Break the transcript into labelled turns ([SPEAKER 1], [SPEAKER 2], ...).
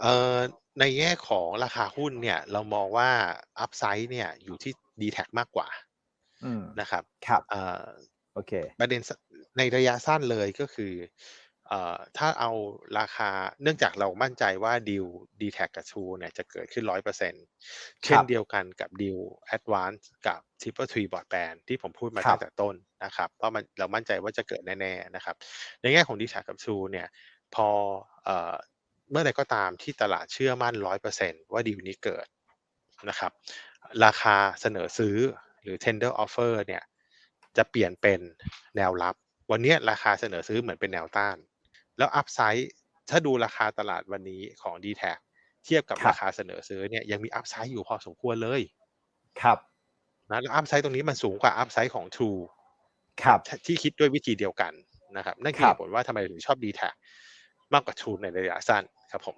[SPEAKER 1] เอ่อในแง่ของราคาหุ้นเนี่ย เรามองว่าอัปไซด์เนี่ยอยู่ที่ d-TAC มากกว่า
[SPEAKER 2] อืม
[SPEAKER 1] นะครับ
[SPEAKER 2] ครับ
[SPEAKER 1] เอ่อ
[SPEAKER 2] โอเค
[SPEAKER 1] ประเด็นสในระยะสั้นเลยก็คือเอ่อถ้าเอาราคาเนื่องจากเรามั่นใจว่าดีล d-TAC กับ True เนี่ยจะเกิดขึ้น100%เช่นเดียวกันกับดีล Advance กับ Triple-T Broadband ที่ผมพูดมา
[SPEAKER 2] ครั
[SPEAKER 1] ตั้
[SPEAKER 2] บ
[SPEAKER 1] งแต่ต้นนะครับเพราะมันเรามั่นใจว่าจะเกิดแน่ๆนะครับ ในแง่ของ d-TAC กับ True เนี่ยพอเอ่อ เมื่อใดก็ตามที่ตลาดเชื่อมั่น 100%ว่าดีลนี้เกิดนะครับ ราคาเสนอซื้อหรือ Tender Offer เนี่ยจะเปลี่ยนเป็นแนวรับ วันเนี้ยราคาเสนอซื้อเหมือนเป็นแนวต้าน แล้วอัปไซด์ถ้าดูราคาตลาดวันนี้ของ d-TAC เทียบกับ
[SPEAKER 2] ครั
[SPEAKER 1] รา
[SPEAKER 2] บ
[SPEAKER 1] คาเสนอซื้อเนี่ยยังมีอัปไซด์อยู่พอสมควรเลย
[SPEAKER 2] ครับ
[SPEAKER 1] นะแล้วอัปไซด์ตรงนี้มันสูงกว่าอัปไซด์ของ True
[SPEAKER 2] ครับ
[SPEAKER 1] ทที่คิดด้วยวิธีเดียวกันนะครับ นั่นคือ
[SPEAKER 2] ครั
[SPEAKER 1] เห
[SPEAKER 2] บ
[SPEAKER 1] ตุผลว่าทำไมถึงชอบ d-TAC มากกว่า True ในระยะสั้น ครับผม